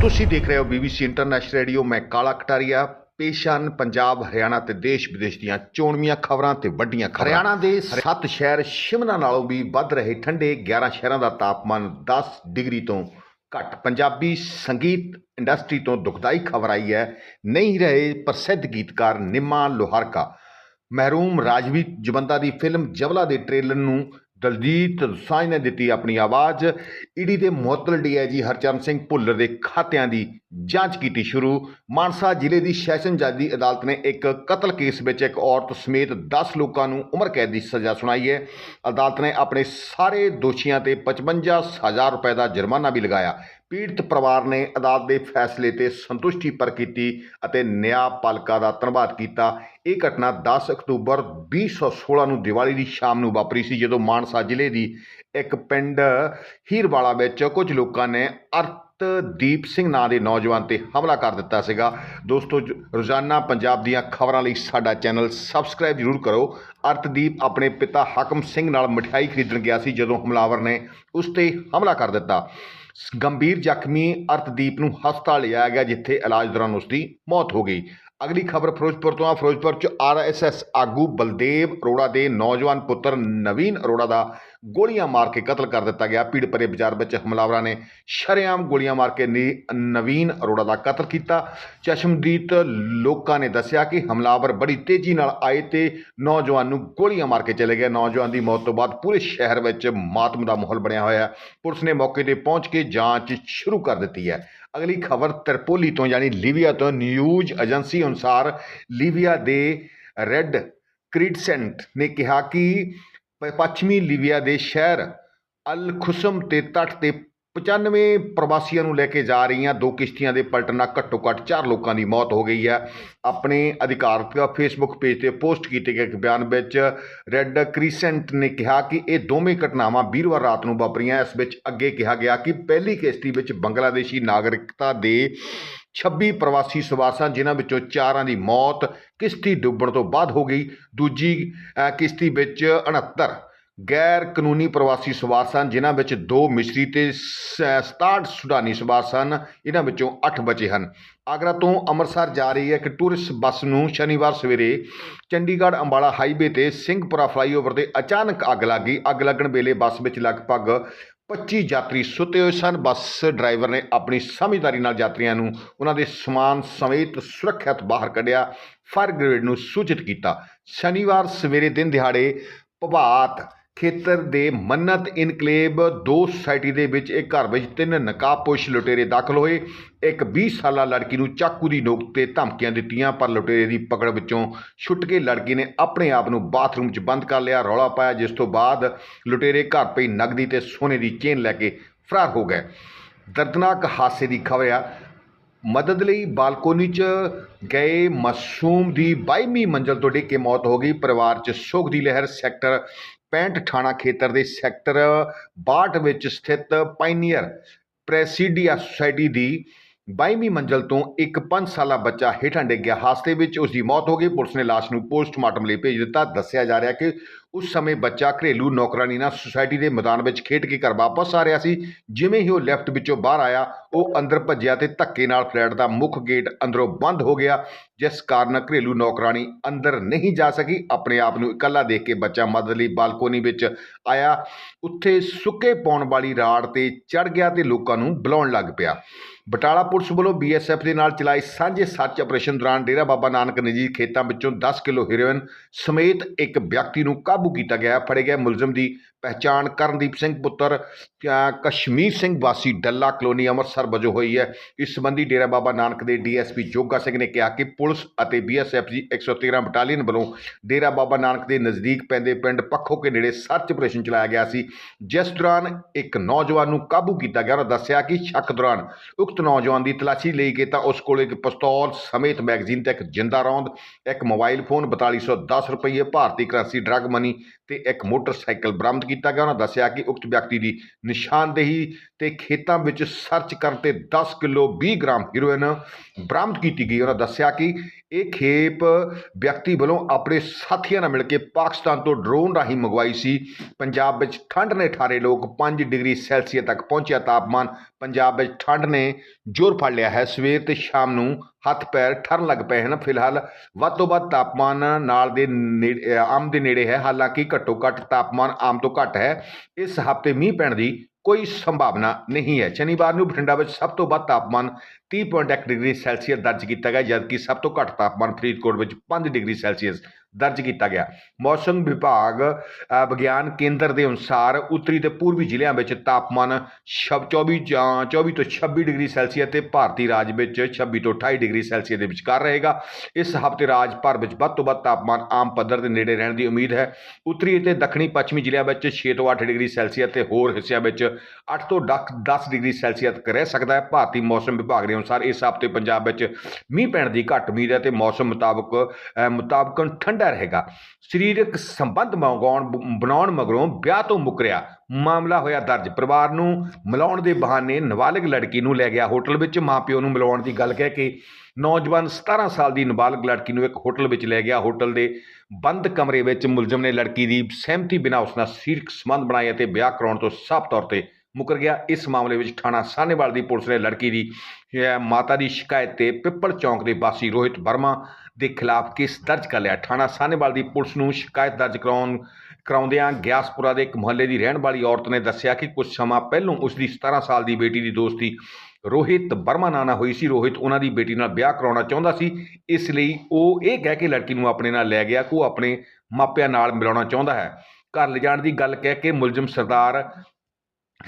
ਤੁਸੀਂ ਦੇਖ ਰਹੇ ਹੋ BBC ਇੰਟਰਨੈਸ਼ਨਲ ਰੇਡੀਓ ਮੈਂ ਕਾਲਾ ਕਟਾਰੀਆ ਪੇਸ਼ਾਨ ਪੰਜਾਬ ਹਰਿਆਣਾ ਤੇ ਦੇਸ਼ ਵਿਦੇਸ਼ ਦੀਆਂ ਚੋਣਵੀਆਂ ਖਬਰਾਂ ਤੇ ਵੱਡੀਆਂ ਖਬਰਾਂ। ਹਰਿਆਣਾ ਦੇ ਸੱਤ ਸ਼ਹਿਰ ਸ਼ਿਮਲਾ ਨਾਲੋਂ ਵੀ ਵੱਧ ਰਹੇ ਠੰਡੇ 11 ਸ਼ਹਿਰਾਂ ਦਾ ਤਾਪਮਾਨ 10 ਡਿਗਰੀ ਤੋਂ ਘੱਟ। ਪੰਜਾਬੀ ਸੰਗੀਤ ਇੰਡਸਟਰੀ ਤੋਂ ਦੁਖਦਾਈ ਖਬਰ ਆਈ ਹੈ। ਨਹੀਂ ਰਹੇ ਪ੍ਰਸਿੱਧ ਗੀਤਕਾਰ ਨਿਮਾ ਲੋਹਾਰਕਾ। ਮਹਿਰੂਮ ਰਾਜਵੀ ਜਵੰਦਾ ਦੀ ਫਿਲਮ ਜਵਲਾ ਦੇ ਟ੍ਰੇਲਰ ਨੂੰ ਦਲਜੀਤ ਦੋਸਾਂਝ ਨੇ ਦਿੱਤੀ ਆਪਣੀ ਆਵਾਜ਼। ਈਡੀ ਦੇ ਮੁਅੱਤਲ ਡੀਆਈਜੀ ਹਰਚਰਨ ਸਿੰਘ ਭੁੱਲਰ ਦੇ ਖਾਤਿਆਂ ਦੀ ਜਾਂਚ ਕੀਤੀ ਸ਼ੁਰੂ। ਮਾਨਸਾ ਜ਼ਿਲ੍ਹੇ ਦੀ ਸੈਸ਼ਨ ਜੱਜ ਦੀ ਅਦਾਲਤ ਨੇ ਇੱਕ ਕਤਲ ਕੇਸ ਵਿੱਚ ਇੱਕ ਔਰਤ ਸਮੇਤ 10 ਲੋਕਾਂ ਨੂੰ ਉਮਰ ਕੈਦ ਦੀ ਸਜ਼ਾ ਸੁਣਾਈ ਹੈ। ਅਦਾਲਤ ਨੇ ਆਪਣੇ ਸਾਰੇ ਦੋਸ਼ੀਆਂ ਤੇ 55000 ਰੁਪਏ ਦਾ ਜੁਰਮਾਨਾ ਵੀ ਲਗਾਇਆ। ਪੀੜਤ ਪਰਿਵਾਰ ਨੇ ਅਦਾਲਤ ਦੇ ਫੈਸਲੇ ਤੇ ਸੰਤੁਸ਼ਟੀ ਪਰ ਕੀਤੀ ਅਤੇ ਨਿਆਂਪਾਲਿਕਾ ਦਾ ਧੰਨਵਾਦ ਕੀਤਾ। ਇਹ ਘਟਨਾ 10 ਅਕਤੂਬਰ 2016 ਨੂੰ ਦੀਵਾਲੀ ਦੀ ਸ਼ਾਮ ਨੂੰ ਵਾਪਰੀ ਸੀ, ਜਦੋਂ ਮਾਨਸਾ ਜ਼ਿਲ੍ਹੇ ਦੀ ਇੱਕ ਪਿੰਡ ਹੀਰਵਾਲਾ ਵਿੱਚ ਕੁਝ ਲੋਕਾਂ ਨੇ ਅਰਤਦੀਪ ਸਿੰਘ ਨਾਂ ਦੇ ਨੌਜਵਾਨ ਤੇ ਹਮਲਾ ਕਰ ਦਿੱਤਾ ਸੀਗਾ। ਦੋਸਤੋ, ਜ- ਰੋਜ਼ਾਨਾ ਪੰਜਾਬ ਦੀਆਂ ਖਬਰਾਂ ਲਈ ਸਾਡਾ ਚੈਨਲ ਸਬਸਕ੍ਰਾਈਬ ਜ਼ਰੂਰ ਕਰੋ। ਅਰਤਦੀਪ ਆਪਣੇ ਪਿਤਾ ਹਾਕਮ ਸਿੰਘ ਨਾਲ ਮਠਿਆਈ ਖਰੀਦਣ ਗਿਆ ਸੀ, ਜਦੋਂ ਹਮਲਾਵਰ ਨੇ ਉਸ ਤੇ ਹਮਲਾ ਕਰ ਦਿੱਤਾ। ਗੰਭੀਰ ਜ਼ਖਮੀ ਅਰਥਦੀਪ ਨੂੰ ਹਸਪਤਾਲ ਲਿਆਇਆ ਗਿਆ, ਜਿੱਥੇ ਇਲਾਜ ਦੌਰਾਨ ਉਸ ਦੀ ਮੌਤ ਹੋ ਗਈ। ਅਗਲੀ ਖਬਰ ਫਿਰੋਜ਼ਪੁਰ ਤੋਂ ਆ। ਫਿਰੋਜ਼ਪੁਰ ਚ ਆਰਐਸਐਸ ਆਗੂ ਬਲਦੇਵ ਅਰੋੜਾ ਦੇ ਨੌਜਵਾਨ ਪੁੱਤਰ ਨਵੀਨ ਅਰੋੜਾ ਦਾ ਗੋਲੀਆਂ ਮਾਰ ਕੇ ਕਤਲ ਕਰ ਦਿੱਤਾ ਗਿਆ। ਭੀੜ ਭਰੇ ਬਾਜ਼ਾਰ ਵਿੱਚ ਹਮਲਾਵਰਾਂ ਨੇ ਸ਼ਰੇਆਮ ਗੋਲੀਆਂ ਮਾਰ ਕੇ ਨੀ- ਨਵੀਨ ਅਰੋੜਾ ਦਾ ਕਤਲ ਕੀਤਾ। ਚਸ਼ਮਦੀਦ ਲੋਕਾਂ ਨੇ ਦੱਸਿਆ ਕਿ ਹਮਲਾਵਰ ਬੜੀ ਤੇਜ਼ੀ ਨਾਲ ਆਏ ਤੇ ਨੌਜਵਾਨ ਨੂੰ ਗੋਲੀਆਂ ਮਾਰ ਕੇ ਚਲੇ ਗਏ। ਨੌਜਵਾਨ ਦੀ ਮੌਤ ਤੋਂ ਬਾਅਦ ਪੂਰੇ ਸ਼ਹਿਰ ਵਿੱਚ ਮਾਤਮ ਦਾ ਮਾਹੌਲ ਬਣਿਆ ਹੋਇਆ ਹੈ। ਪੁਲਿਸ ਨੇ ਮੌਕੇ ਤੇ ਪਹੁੰਚ ਕੇ ਜਾਂਚ ਸ਼ੁਰੂ ਕਰ ਦਿੱਤੀ ਹੈ। ਅਗਲੀ ਖਬਰ ਤਰਪੋਲੀ ਤੋਂ, ਯਾਨੀ ਲੀਬੀਆ ਤੋਂ, ਨਿਊਜ਼ ਏਜੰਸੀ ਅਨੁਸਾਰ ਲੀਬੀਆ ਦੇ ਰੈੱਡ ਕ੍ਰਿਡਸੈਂਟ ਨੇ ਕਿਹਾ ਕਿ ਪੱਛਮੀ ਲੀਬੀਆ ਦੇ ਸ਼ਹਿਰ ਅਲ ਖੁਸਮ ਤੇ ਤੱਟ ਤੇ 95 ਪ੍ਰਵਾਸੀਆਂ ਨੂੰ ਲੈ ਕੇ ਜਾ ਰਹੀਆਂ ਦੋ ਕਿਸ਼ਤੀਆਂ ਦੇ ਪਲਟਣ ਨਾਲ ਘੱਟੋ ਘੱਟ 4 ਲੋਕਾਂ ਦੀ ਮੌਤ ਹੋ ਗਈ ਹੈ। ਆਪਣੇ ਅਧਿਕਾਰਤ ਫੇਸਬੁੱਕ ਪੇਜ ਤੇ ਪੋਸਟ ਕੀਤੇ ਗਏ ਇੱਕ ਬਿਆਨ ਵਿੱਚ ਰੈੱਡ ਕ੍ਰਿਸੈਂਟ ਨੇ ਕਿਹਾ ਕਿ ਇਹ ਦੋਵੇਂ ਘਟਨਾਵਾਂ ਵੀਰਵਾਰ ਰਾਤ ਨੂੰ ਵਾਪਰੀਆਂ। ਇਸ ਵਿੱਚ ਅੱਗੇ ਕਿਹਾ ਗਿਆ ਕਿ ਪਹਿਲੀ ਕਿਸ਼ਤੀ ਵਿੱਚ ਬੰਗਲਾਦੇਸ਼ੀ ਨਾਗਰਿਕਤਾ ਦੇ 26 ਪ੍ਰਵਾਸੀ ਸਵਾਰ ਸਨ, ਜਿਨ੍ਹਾਂ ਵਿੱਚੋਂ ਚਾਰਾਂ ਦੀ ਮੌਤ ਕਿਸ਼ਤੀ ਡੁੱਬਣ ਤੋਂ ਬਾਅਦ ਹੋ ਗਈ। ਦੂਜੀ ਕਿਸ਼ਤੀ ਵਿੱਚ 69 ਗੈਰ ਕਾਨੂੰਨੀ ਪ੍ਰਵਾਸੀ ਸਵਾਰ ਸਨ, ਜਿਨ੍ਹਾਂ ਵਿੱਚ ਦੋ ਮਿਸਰੀ ਤੇ ਸ- 67 ਸੁਡਾਨੀ ਸਵਾਰ ਸਨ ਇਹਨਾਂ ਵਿੱਚੋਂ 8 ਬਚੇ ਹਨ। ਆਗਰਾ ਤੋਂ ਅੰਮ੍ਰਿਤਸਰ ਜਾ ਰਹੀ ਹੈ ਇੱਕ ਟੂਰਿਸਟ ਬੱਸ ਨੂੰ ਸ਼ਨੀਵਾਰ ਸਵੇਰੇ ਚੰਡੀਗੜ੍ਹ ਅੰਬਾਲਾ ਹਾਈਵੇ ਤੇ ਸਿੰਘਪੁਰਾ ਫਲਾਈਓਵਰ ਤੇ ਅਚਾਨਕ ਅੱਗ ਲੱਗ ਗਈ। ਅੱਗ ਲੱਗਣ ਵੇਲੇ ਬੱਸ ਵਿੱਚ ਲਗਭਗ 25 ਯਾਤਰੀ ਸੁੱਤੇ ਹੋਏ ਸਨ। ਬੱਸ ਡਰਾਈਵਰ ਨੇ ਆਪਣੀ ਸਮਝਦਾਰੀ ਨਾਲ ਯਾਤਰੀਆਂ ਨੂੰ ਉਹਨਾਂ ਦੇ ਸਮਾਨ ਸਮੇਤ ਸੁਰੱਖਿਅਤ ਬਾਹਰ ਕੱਢਿਆ, ਫਾਇਰ ਬ੍ਰਿਗੇਡ ਨੂੰ ਸੂਚਿਤ ਕੀਤਾ। ਸ਼ਨੀਵਾਰ ਸਵੇਰੇ ਦਿਨ ਦਿਹਾੜੇ ਪ੍ਰਭਾਤ ਖੇਤਰ ਦੇ ਮੰਨਤ ਇਨਕਲੇਵ ਦੋ ਸੁਸਾਇਟੀ ਦੇ ਵਿੱਚ ਇੱਕ ਘਰ ਵਿੱਚ ਤਿੰਨ ਨਕਾਬਪੋਸ਼ ਲੁਟੇਰੇ ਦਾਖਲ ਹੋਏ। ਇੱਕ 20 ਸਾਲਾ ਲੜਕੀ ਨੂੰ ਚਾਕੂ ਦੀ ਨੋਕ ਤੇ ਧਮਕੀਆਂ ਦਿੱਤੀਆਂ, ਪਰ ਲੁਟੇਰੇ ਦੀ ਪਕੜ ਵਿੱਚੋਂ ਛੁੱਟ ਕੇ ਲੜਕੀ ਨੇ ਆਪਣੇ ਆਪ ਨੂੰ ਬਾਥਰੂਮ 'ਚ ਬੰਦ ਕਰ ਲਿਆ। ਰੌਲਾ ਪਾਇਆ, ਜਿਸ ਤੋਂ ਬਾਅਦ ਲੁਟੇਰੇ ਘਰ ਪਈ ਨਗਦੀ ਤੇ ਸੋਨੇ ਦੀ ਚੇਨ ਲੈ ਕੇ ਫਰਾਰ ਹੋ ਗਏ। ਦਰਦਨਾਕ ਹਾਦਸੇ ਦੀ ਖਬਰ ਆ। ਮਦਦ ਲਈ ਬਾਲਕੋਨੀ 'ਚ ਗਏ ਮਾਸੂਮ ਦੀ 22ਵੀਂ ਮੰਜ਼ਲ ਤੋਂ ਡਿੱਗ ਕੇ ਮੌਤ ਹੋ ਗਈ। ਪਰਿਵਾਰ 'ਚ ਸੋਗ ਦੀ ਲਹਿਰ, ਸੈਕਟਰ 65 ਥਾਣਾ ਖੇਤਰ ਦੇ ਸੈਕਟਰ 62 ਵਿੱਚ ਸਥਿਤ ਪਾਇਨੀਅਰ ਪ੍ਰੈਸੀਡੀਆ ਸੁਸਾਇਟੀ ਦੀ 22ਵੀਂ ਮੰਜ਼ਲ ਤੋਂ ਇੱਕ 5 ਸਾਲਾ ਬੱਚਾ ਹੇਠਾਂ ਡਿੱਗ ਗਿਆ। ਹਾਦਸੇ ਵਿੱਚ ਉਸ ਦੀ ਮੌਤ ਹੋ ਗਈ। ਪੁਲਿਸ ਨੇ ਲਾਸ਼ ਨੂੰ ਪੋਸਟਮਾਰਟਮ ਲਈ ਭੇਜ ਦਿੱਤਾ। ਦੱਸਿਆ ਜਾ ਰਿਹਾ ਕਿ ਉਸ ਸਮੇਂ ਬੱਚਾ ਘਰੇਲੂ ਨੌਕਰਾਨੀ ਨਾਲ ਸੁਸਾਇਟੀ ਦੇ ਮੈਦਾਨ ਵਿੱਚ ਖੇਡ ਕੇ ਘਰ ਵਾਪਸ ਆ ਰਿਹਾ ਸੀ। ਜਿਵੇਂ ਹੀ ਉਹ ਲੈਫਟ ਵਿੱਚੋਂ ਬਾਹਰ ਆਇਆ, ਉਹ ਅੰਦਰ ਭੱਜਿਆ ਤੇ ਧੱਕੇ ਨਾਲ ਫਲੈਟ ਦਾ ਮੁੱਖ ਗੇਟ ਅੰਦਰੋਂ ਬੰਦ ਹੋ ਗਿਆ, ਜਿਸ ਕਾਰਨ ਘਰੇਲੂ ਨੌਕਰਾਨੀ ਅੰਦਰ ਨਹੀਂ ਜਾ ਸਕੀ। ਆਪਣੇ ਆਪ ਨੂੰ ਇਕੱਲਾ ਦੇਖ ਕੇ ਬੱਚਾ ਮਦਦ ਲਈ ਬਾਲਕੋਨੀ ਵਿੱਚ ਆਇਆ। ਉੱਥੇ ਸੁੱਕੇ ਪਾਉਣ ਵਾਲੀ ਰਾੜ ਤੇ ਚੜ ਗਿਆ ਤੇ ਲੋਕਾਂ ਨੂੰ ਬੁਲਾਉਣ ਲੱਗ ਪਿਆ। ਬਟਾਲਾ ਪੁਲਿਸ ਵੱਲੋਂ ਬੀਐਸਐਫ ਦੇ ਨਾਲ ਚਲਾਏ ਸਾਂਝੇ ਸਰਚ ਆਪਰੇਸ਼ਨ ਦੌਰਾਨ ਡੇਰਾ ਬਾਬਾ ਨਾਨਕ ਨਿੱਜੀ ਖੇਤਾਂ ਵਿੱਚੋਂ 10 ਕਿਲੋ ਹੈਰੋਇਨ ਸਮੇਤ ਇੱਕ ਵਿਅਕਤੀ ਨੂੰ ਕਾਬੂ ਕੀਤਾ ਗਿਆ। ਫੜੇ ਗਏ ਮੁਲਜ਼ਮ ਦੀ ਪਹਿਚਾਣ ਕਰਨਦੀਪ ਸਿੰਘ ਪੁੱਤਰ ਕਸ਼ਮੀਰ ਸਿੰਘ ਵਾਸੀ ਡੱਲਾ ਕਲੋਨੀ ਅੰਮ੍ਰਿਤਸਰ ਵਜੋਂ ਹੋਈ ਹੈ। ਇਸ ਸੰਬੰਧੀ ਡੇਰਾ ਬਾਬਾ ਨਾਨਕ ਦੇ ਡੀਐਸਪੀ ਜੋਗਾ ਸਿੰਘ ਨੇ ਕਿਹਾ ਕਿ ਪੁਲਿਸ ਅਤੇ ਬੀਐਸਐਫ ਦੀ 113 ਬਟਾਲੀਅਨ ਵੱਲੋਂ ਡੇਰਾ ਬਾਬਾ ਨਾਨਕ ਦੇ ਨਜ਼ਦੀਕ ਪੈਂਦੇ ਪਿੰਡ ਪੱਖੋ ਕੇ ਨੇੜੇ ਸਰਚ ਆਪਰੇਸ਼ਨ ਚਲਾਇਆ ਗਿਆ ਸੀ। ਜਿਸ ਦੌਰਾਨ ਇੱਕ ਨੌਜਵਾਨ ਨੂੰ ਕਾਬੂ ਕੀਤਾ ਗਿਆ। ਉਹਨਾਂ ਦੱਸਿਆ ਕਿ ਸ਼ੱਕ ਦੌਰਾਨ ਉਕਤ ਨੌਜਵਾਨ ਦੀ ਤਲਾਸ਼ੀ ਲਈ ਗਈ ਤਾਂ ਉਸ ਕੋਲ ਇੱਕ ਪਿਸਤੌਲ ਸਮੇਤ ਮੈਗਜ਼ੀਨ ਤੇ ਇੱਕ ਜਿੰਦਾ ਰੌਂਦ, ਇੱਕ ਮੋਬਾਈਲ ਫੋਨ 4210 ਰੁਪਏ ਭਾਰਤੀ ਕਰੰਸੀ ਡਰੱਗ ਮਨੀ ਤੇ ਇੱਕ ਮੋਟਰਸਾਈਕਲ ਬਰਾਮਦ ਕੀਤਾ ਗਿਆ। ਉਹਨਾਂ ਦੱਸਿਆ ਕਿ ਉਕਤ ਵਿਅਕਤੀ ਦੀ ਨਿਸ਼ਾਨਦੇਹੀ ਤੇ ਖੇਤਾਂ ਵਿੱਚ ਸਰਚ ਕਰਨ ਤੇ 10 ਕਿਲੋ 20 ਗ੍ਰਾਮ ਹੀਰੋਇਨ ਬਰਾਮਦ ਕੀਤੀ ਗਈ। ਉਹਨਾਂ ਦੱਸਿਆ ਕਿ ਇਹ ਖੇਪ ਵਿਅਕਤੀ ਵੱਲੋਂ ਆਪਣੇ ਸਾਥੀਆਂ ਨਾਲ ਮਿਲ ਕੇ ਪਾਕਿਸਤਾਨ ਤੋਂ ਡਰੋਨ ਰਾਹੀਂ ਮੰਗਵਾਈ ਸੀ। ਪੰਜਾਬ ਵਿੱਚ ਠੰਡ ਨੇ ਠਾਰੇ ਲੋਕ 5 ਡਿਗਰੀ ਸੈਲਸੀਅਸ ਤੱਕ ਪਹੁੰਚਿਆ। ਤਾਪਮਾਨ ਪੰਜਾਬ ਵਿੱਚ ਠੰਡ ਨੇ ਜ਼ੋਰ ਫੜ ਲਿਆ ਹੈ। ਸਵੇਰ ਤੇ ਸ਼ਾਮ ਨੂੰ ਹੱਥ ਪੈਰ ਠਰਨ ਲੱਗ ਪਏ ਹਨ। ਫਿਲਹਾਲ ਵੱਧ ਤੋਂ ਵੱਧ ਤਾਪਮਾਨ ਨਾਲ ਦੇ ਨੇੜੇ- ਆਮ ਦੇ ਨੇੜੇ ਹੈ। ਹਾਲਾਂਕਿ ਘੱਟੋ ਘੱਟ ਤਾਪਮਾਨ ਆਮ ਤੋਂ ਘੱਟ ਹੈ। ਇਸ ਹਫ਼ਤੇ ਮੀਂਹ ਪੈਣ ਦੀ ਕੋਈ ਸੰਭਾਵਨਾ ਨਹੀਂ ਹੈ। ਸ਼ਨੀਵਾਰ ਨੂੰ ਬਠਿੰਡਾ ਵਿੱਚ ਸਭ ਤੋਂ ਵੱਧ ਤਾਪਮਾਨ 30.1 ਡਿਗਰੀ ਸੈਲਸੀਅਸ ਦਰਜ ਕੀਤਾ ਗਿਆ, ਜਦਕਿ ਸਭ ਤੋਂ ਘੱਟ ਤਾਪਮਾਨ ਫਰੀਦਕੋਟ ਵਿੱਚ 5 ਡਿਗਰੀ ਸੈਲਸੀਅਸ ਦਰਜ ਕੀਤਾ ਗਿਆ। ਮੌਸਮ ਵਿਭਾਗ ਵਿਗਿਆਨ ਕੇਂਦਰ ਦੇ ਅਨੁਸਾਰ ਉੱਤਰੀ ਤੇ ਪੂਰਬੀ ਜ਼ਿਲ੍ਹਿਆਂ ਵਿੱਚ ਤਾਪਮਾਨ ਛ- 24 ਜਾਂ 24 ਤੋਂ 26 ਡਿਗਰੀ ਸੈਲਸੀਅਸ ਤੇ ਭਾਰਤੀ ਰਾਜ ਵਿੱਚ 26 ਤੋਂ 28 ਡਿਗਰੀ ਸੈਲਸੀਅਸ ਦੇ ਵਿਚਕਾਰ ਰਹੇਗਾ। ਇਸ ਹਫ਼ਤੇ ਰਾਜ ਭਰ ਵਿੱਚ ਵੱਧ ਤੋਂ ਵੱਧ ਤਾਪਮਾਨ ਆਮ ਪੱਧਰ ਦੇ ਨੇੜੇ ਰਹਿਣ ਦੀ ਉਮੀਦ ਹੈ। ਉੱਤਰੀ ਅਤੇ ਦੱਖਣੀ ਪੱਛਮੀ ਜ਼ਿਲ੍ਹਿਆਂ ਵਿੱਚ 6 ਤੋਂ 8 ਡਿਗਰੀ ਸੈਲਸੀਅਸ ਤੇ ਹੋਰ ਹਿੱਸਿਆਂ ਵਿੱਚ 8 ਤੋਂ 10 ਡਿਗਰੀ ਸੈਲਸੀਅਸ ਤੱਕ ਰਹਿ ਸਕਦਾ ਹੈ। ਭਾਰਤੀ ਮੌਸਮ ਵਿਭਾਗ ਦੇ ਅਨੁਸਾਰ ਇਸ ਹਫ਼ਤੇ ਪੰਜਾਬ ਵਿੱਚ ਮੀਂਹ ਪੈਣ ਦੀ ਘੱਟ ਉਮੀਦ ਹੈ ਤੇ ਮੌਸਮ ਮੁਤਾਬਕ ਅ, ਮੁਤਾਬਕਨ ਠੰਡਾ ਰਹੇਗਾ। ਸਰੀਰਕ ਸੰਬੰਧ ਮੰਗਾਉਣ ਬਣਾਉਣ ਮਗਰੋਂ ਵਿਆਹ ਤੋਂ ਮੁਕਰਿਆ। ਮਾਮਲਾ ਹੋਇਆ ਦਰਜ। ਪਰਿਵਾਰ ਨੂੰ ਮਿਲਾਉਣ ਦੇ ਬਹਾਨੇ ਨਾਬਾਲਗ ਲੜਕੀ ਨੂੰ ਲੈ ਗਿਆ ਹੋਟਲ ਵਿੱਚ। ਮਾਪਿਓ ਨੂੰ ਮਿਲਾਉਣ ਦੀ ਗੱਲ ਕਹਿ ਕੇ ਨੌਜਵਾਨ 17 ਸਾਲ ਦੀ ਨਾਬਾਲਗ ਲੜਕੀ ਨੂੰ ਇੱਕ ਹੋਟਲ ਵਿੱਚ ਲੈ ਗਿਆ। ਹੋਟਲ ਦੇ ਬੰਦ ਕਮਰੇ ਵਿੱਚ ਮੁਲਜ਼ਮ ਨੇ ਲੜਕੀ ਦੀ ਸਹਿਮਤੀ ਬਿਨਾਂ ਉਸ ਨਾਲ ਸਰੀਰਕ ਸੰਬੰਧ ਬਣਾਏ ਅਤੇ ਵਿਆਹ ਕਰਾਉਣ ਤੋਂ ਸਾਫ਼ ਤੌਰ ਤੇ ਮੁਕਰ ਗਿਆ। ਇਸ ਮਾਮਲੇ ਵਿੱਚ ਥਾਣਾ ਸਾਹਨੇਵਾਲ ਦੀ ਪੁਲਿਸ ਨੇ ਲੜਕੀ ਦੀ ਮਾਤਾ ਦੀ ਸ਼ਿਕਾਇਤ ਤੇ ਪਿੱਪਲ ਚੌਂਕ ਦੇ ਵਾਸੀ ਰੋਹਿਤ ਵਰਮਾ ਦੇ ਖਿਲਾਫ ਕੇਸ ਦਰਜ ਕਰ ਲਿਆ। ਥਾਣਾ ਸਾਹਨੇਵਾਲ ਦੀ ਪੁਲਿਸ ਨੂੰ ਸ਼ਿਕਾਇਤ ਦਰਜ ਕਰਾਉਣ, ਕਰਾਉਂਦਿਆਂ ਗਿਆਸਪੁਰਾ ਦੇ ਇੱਕ ਮੁਹੱਲੇ ਦੀ ਰਹਿਣ ਵਾਲੀ ਔਰਤ ਨੇ ਦੱਸਿਆ ਕਿ ਕੁਝ ਸਮਾਂ ਪਹਿਲਾਂ ਉਸ ਦੀ 17 ਸਾਲ ਦੀ ਬੇਟੀ ਦੀ ਦੋਸਤੀ ਰੋਹਿਤ ਵਰਮਾ ਨਾਲ ਹੋਈ ਸੀ। ਰੋਹਿਤ ਉਹਨਾਂ ਦੀ ਬੇਟੀ ਨਾਲ ਵਿਆਹ ਕਰਾਉਣਾ ਚਾਹੁੰਦਾ ਸੀ। ਇਸ ਲਈ ਉਹ ਇਹ ਕਹਿ ਕੇ ਲੜਕੀ ਨੂੰ ਆਪਣੇ ਨਾਲ ਲੈ ਗਿਆ ਕਿ ਉਹ ਆਪਣੇ ਮਾਪਿਆਂ ਨਾਲ ਮਿਲਾਉਣਾ ਚਾਹੁੰਦਾ ਹੈ। ਘਰ ਲਿਜਾਣ ਦੀ ਗੱਲ ਕਹਿ ਕੇ ਮੁਲਜ਼ਮ ਸਰਦਾਰ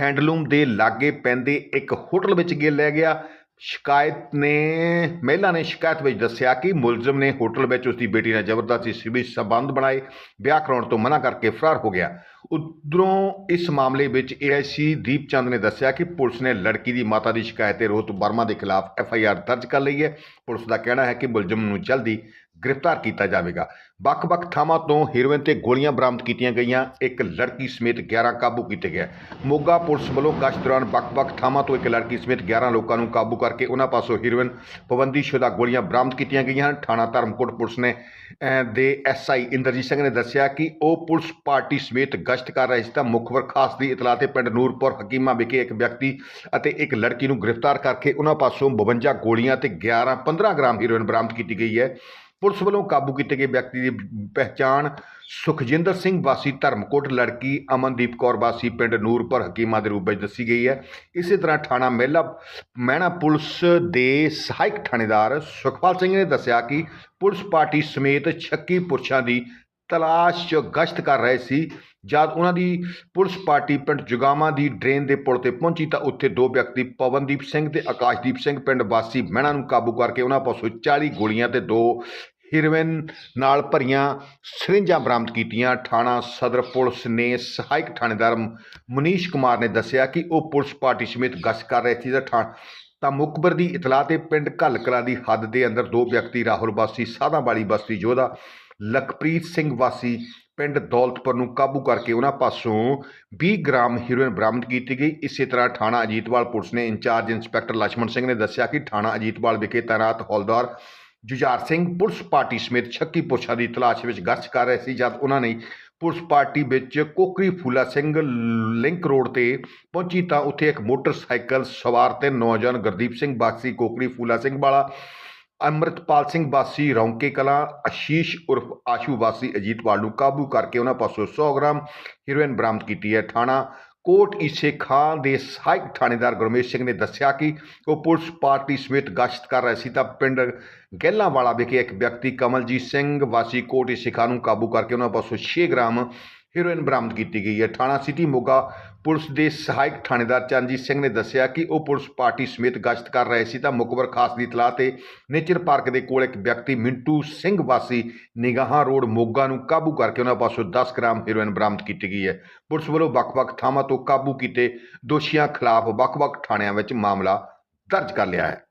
ਹੈਂਡਲੂਮ ਦੇ ਲਾਗੇ ਪੈਂਦੇ ਇੱਕ ਹੋਟਲ ਵਿੱਚ ਗਿਆ ਲੈ ਗਿਆ। ਸ਼ਿਕਾਇਤ ਨੇ, ਮਹਿਲਾ ਨੇ ਸ਼ਿਕਾਇਤ ਵਿੱਚ ਦੱਸਿਆ ਕਿ ਮੁਲਜ਼ਮ ਨੇ ਹੋਟਲ ਵਿੱਚ ਉਸ ਦੀ ਬੇਟੀ ਨਾਲ ਜ਼ਬਰਦਸਤੀ ਸਿਵੀ ਸਬੰਧ ਬਣਾਏ, ਵਿਆਹ ਕਰਾਉਣ ਤੋਂ ਮਨਾ ਕਰਕੇ ਫਰਾਰ ਹੋ ਗਿਆ। ਉਧਰੋਂ ਇਸ ਮਾਮਲੇ ਵਿੱਚ ਏਆਈਸੀ ਦੀਪ ਚੰਦ ਨੇ ਦੱਸਿਆ ਕਿ ਪੁਲਿਸ ਨੇ ਲੜਕੀ ਦੀ ਮਾਤਾ ਦੀ ਸ਼ਿਕਾਇਤ ਤੇ ਰੋਹਿਤ ਵਰਮਾ ਦੇ ਖਿਲਾਫ ਐਫਆਈਆਰ ਦਰਜ ਕਰ ਲਈ ਹੈ। ਪੁਲਿਸ ਦਾ ਕਹਿਣਾ ਹੈ ਕਿ ਮੁਲਜ਼ਮ ਨੂੰ ਜਲਦੀ ਗ੍ਰਿਫਤਾਰ ਕੀਤਾ ਜਾਵੇਗਾ। ਵੱਖ-ਵੱਖ ਥਾਵਾਂ ਤੋਂ ਹੀਰੋਇਨ ਤੇ ਗੋਲੀਆਂ ਬਰਾਮਦ ਕੀਤੀਆਂ ਗਈਆਂ। ਇੱਕ ਲੜਕੀ ਸਮੇਤ 11 ਕਾਬੂ ਕੀਤੇ ਗਏ। ਮੋਗਾ ਪੁਲਿਸ ਵੱਲੋਂ ਗਸ਼ਤ ਦੌਰਾਨ ਵੱਖ-ਵੱਖ ਥਾਵਾਂ ਤੋਂ ਇੱਕ ਲੜਕੀ ਸਮੇਤ 11 ਲੋਕਾਂ ਨੂੰ ਕਾਬੂ ਕਰਕੇ ਉਹਨਾਂ ਪਾਸੋਂ ਹੀਰੋਇਨ ਪਾਬੰਦੀਸ਼ੁਦਾ ਗੋਲੀਆਂ ਬਰਾਮਦ ਕੀਤੀਆਂ ਗਈਆਂ ਹਨ। ਥਾਣਾ ਧਰਮਕੋਟ ਪੁਲਿਸ ਨੇ ਅਹ, ਦੇ ਐਸਆਈ ਇੰਦਰਜੀਤ ਸਿੰਘ ਨੇ ਦੱਸਿਆ ਕਿ ਉਹ ਪੁਲਿਸ ਪਾਰਟੀ ਸਮੇਤ ਗਸ਼ਤ ਕਰ ਰਹੇ ਸੀ ਤਾਂ ਮੁਖਬਰ ਖਾਸ ਦੀ ਇਤਲਾਹ ਤੇ ਪਿੰਡ ਨੂਰਪੁਰ ਹਕੀਮਾ ਵਿਖੇ ਇੱਕ ਵਿਅਕਤੀ ਅਤੇ ਇੱਕ ਲੜਕੀ ਨੂੰ ਗ੍ਰਿਫਤਾਰ ਕਰਕੇ ਉਹਨਾਂ ਪਾਸੋਂ 52 ਗੋਲੀਆਂ ਤੇ 11 15 ਗ੍ਰਾਮ ਹੀਰੋਇਨ ਬਰਾਮਦ ਕੀਤੀ ਗਈ ਹੈ। ਪੁਲਿਸ ਵੱਲੋਂ ਕਾਬੂ ਕੀਤੇ ਗਏ ਵਿਅਕਤੀ ਦੀ ਪਹਿਚਾਣ ਸੁਖਜਿੰਦਰ ਸਿੰਘ ਵਾਸੀ ਧਰਮਕੋਟ, ਲੜਕੀ ਅਮਨਦੀਪ ਕੌਰ ਵਾਸੀ ਪਿੰਡ ਨੂਰਪੁਰ ਹਕੀਮਾ ਦੇ ਰੂਪ ਵਿੱਚ ਦੱਸੀ ਗਈ ਹੈ। ਇਸੇ ਤਰ੍ਹਾਂ ਥਾਣਾ ਮਹਿਲਾ, ਮਹਿਣਾ ਪੁਲਿਸ ਦੇ ਸਹਾਇਕ ਥਾਣੇਦਾਰ ਸੁਖਪਾਲ ਸਿੰਘ ਨੇ ਦੱਸਿਆ ਕਿ ਪੁਲਿਸ ਪਾਰਟੀ ਸਮੇਤ 36 ਪੁਰਸ਼ਾਂ ਦੀ ਤਲਾਸ਼ 'ਚ ਗਸ਼ਤ ਕਰ ਰਹੇ ਸੀ। ਜਦ ਉਹਨਾਂ ਦੀ ਪੁਲਿਸ ਪਾਰਟੀ ਪਿੰਡ ਜੁਗਾਮਾ ਦੀ ਡਰੇਨ ਦੇ ਪੁਲ ਤੇ ਪਹੁੰਚੀ ਤਾਂ ਉੱਥੇ ਦੋ ਵਿਅਕਤੀ, ਪਵਨਦੀਪ ਸਿੰਘ ਤੇ ਆਕਾਸ਼ਦੀਪ ਸਿੰਘ, ਪਿੰਡ ਵਾਸੀ ਮਹਿਣਾ ਨੂੰ ਕਾਬੂ ਕਰਕੇ ਉਹਨਾਂ ਪਾਸੋਂ 40 ਗੋਲੀਆਂ ਤੇ ਦੋ ਹੀਰੋਇਨ ਨਾਲ ਭਰੀਆਂ ਸਰਿੰਜਾਂ ਬਰਾਮਦ ਕੀਤੀਆਂ। ਥਾਣਾ ਸਦਰ ਪੁਲਿਸ ਨੇ ਸਹਾਇਕ ਥਾਣੇਦਾਰ ਮਨੀਸ਼ ਕੁਮਾਰ ਨੇ ਦੱਸਿਆ ਕਿ ਉਹ ਪੁਲਿਸ ਪਾਰਟੀ ਸਮੇਤ ਗਸ਼ਤ ਕਰ ਰਹੀ ਸੀ। ਤਾਂ ਥਾਣ ਤਾਂ ਮੁਕਬਰ ਦੀ ਇਤਲਾਹ ਤੇ ਪਿੰਡ ਘੱਲਕਲਾ ਦੀ ਹੱਦ ਦੇ ਅੰਦਰ ਦੋ ਵਿਅਕਤੀ, ਰਾਹੁਲ ਵਾਸੀ, ਸਾਧਾਂ ਵਾਲੀ ਬਸਤੀ ਯੋਧਾ ਲਖਪ੍ਰੀਤ ਸਿੰਘ ਵਾਸੀ ਪਿੰਡ ਦੌਲਤਪੁਰ ਨੂੰ ਕਾਬੂ ਕਰਕੇ ਉਹਨਾਂ ਪਾਸੋਂ 20 ਗ੍ਰਾਮ ਹੀਰੋਇਨ ਬਰਾਮਦ ਕੀਤੀ ਗਈ। ਇਸੇ ਤਰ੍ਹਾਂ ਥਾਣਾ ਅਜੀਤਵਾਲ ਪੁਲਿਸ ਨੇ ਇੰਚਾਰਜ ਇੰਸਪੈਕਟਰ ਲక్ష్మణ ਸਿੰਘ ਨੇ ਦੱਸਿਆ ਕਿ ਥਾਣਾ ਅਜੀਤਵਾਲ ਵਿਖੇ ਤਾਇਨਾਤ ਹੌਲਦਾਰ ਜੁਝਾਰ ਸਿੰਘ ਪੁਲਿਸ ਪਾਰਟੀ ਸਮੇਤ 36 ਪੁਰਸ਼ਾਂ ਦੀ ਤਲਾਸ਼ ਵਿੱਚ ਗਸ਼ਤ ਕਰ ਰਹੇ ਸੀ ਜਦ ਉਹਨਾਂ ਨੇ ਪੁਲਿਸ ਪਾਰਟੀ ਵਿੱਚ ਕੋਕਰੀ ਫੂਲਾ ਸਿੰਘ ਲਿੰਕ ਰੋਡ ਤੇ ਪਹੁੰਚੀ ਤਾਂ ਉੱਥੇ ਇੱਕ ਮੋਟਰਸਾਈਕਲ ਸਵਾਰ ਤੇ ਨੌਜਵਾਨ ਗੁਰਦੀਪ ਸਿੰਘ ਬਾਸੀ ਕੋਕਰੀ ਫੂਲਾ ਸਿੰਘ ਵਾਲਾ, ਅੰਮ੍ਰਿਤਪਾਲ ਸਿੰਘ ਬਾਸੀ ਰੌਂਕੇ ਕਲਾਂ ਅਸ਼ੀਸ਼ ਉਰਫ ਆਸ਼ੂ ਬਾਸੀ ਅਜੀਤਵਾਲ ਨੂੰ ਕਾਬੂ ਕਰਕੇ ਉਹਨਾਂ ਪਾਸੋਂ 100 ਗ੍ਰਾਮ ਹੀਰੋਇਨ ਬਰਾਮਦ ਕੀਤੀ ਹੈ। ਥਾਣਾ ਕੋਟ ਈਸੇ ਖਾਂ ਦੇ ਸਹਾਇਕ ਥਾਣੇਦਾਰ ਗੁਰਮੇਸ਼ ਸਿੰਘ ਨੇ ਦੱਸਿਆ ਕਿ ਉਹ ਪੁਲਿਸ ਪਾਰਟੀ ਸਮੇਤ ਗਸ਼ਤ ਕਰ ਰਹੇ ਸੀ ਤਾਂ ਪਿੰਡ ਗਹਿਲਾਂਵਾਲਾ ਵਿਖੇ ਇੱਕ ਵਿਅਕਤੀ ਕਮਲਜੀਤ ਸਿੰਘ ਵਾਸੀ ਕੋਟ ਈਸੇ ਖਾਂ ਨੂੰ ਕਾਬੂ ਕਰਕੇ ਉਹਨਾਂ ਪਾਸੋਂ 6 ਗ੍ਰਾਮ ਹੀਰੋਇਨ ਬਰਾਮਦ ਕੀਤੀ ਗਈ ਹੈ। ਥਾਣਾ ਸਿਟੀ ਮੋਗਾ ਪੁਲਿਸ ਦੇ ਸਹਾਇਕ ਥਾਣੇਦਾਰ ਚਰਨਜੀਤ ਸਿੰਘ ਨੇ ਦੱਸਿਆ ਕਿ ਉਹ ਪੁਲਿਸ ਪਾਰਟੀ ਸਮੇਤ ਗਸ਼ਤ ਕਰ ਰਹੇ ਸੀ। ਤਾਂ ਮੁਖਬਰ ਖਾਸ ਦੀ ਤਲਾਹ ਤੇ ਨੇਚਰ ਪਾਰਕ ਦੇ ਕੋਲ ਇੱਕ ਵਿਅਕਤੀ ਮਿੰਟੂ ਸਿੰਘ ਵਾਸੀ ਨਿਗਾਹਾਂ ਰੋਡ ਮੋਗਾ ਨੂੰ ਕਾਬੂ ਕਰਕੇ ਉਹਨਾਂ ਪਾਸੋਂ 10 ਗ੍ਰਾਮ ਹੈਰੋਇਨ ਬਰਾਮਦ ਕੀਤੀ ਗਈ ਹੈ। ਪੁਲਿਸ ਵੱਲੋਂ ਵੱਖ-ਵੱਖ ਥਾਵਾਂ ਤੋਂ ਕਾਬੂ ਕੀਤੇ ਦੋਸ਼ੀਆਂ ਖਿਲਾਫ ਵੱਖ-ਵੱਖ ਥਾਣਿਆਂ ਵਿੱਚ ਮਾਮਲਾ ਦਰਜ ਕਰ ਲਿਆ ਹੈ।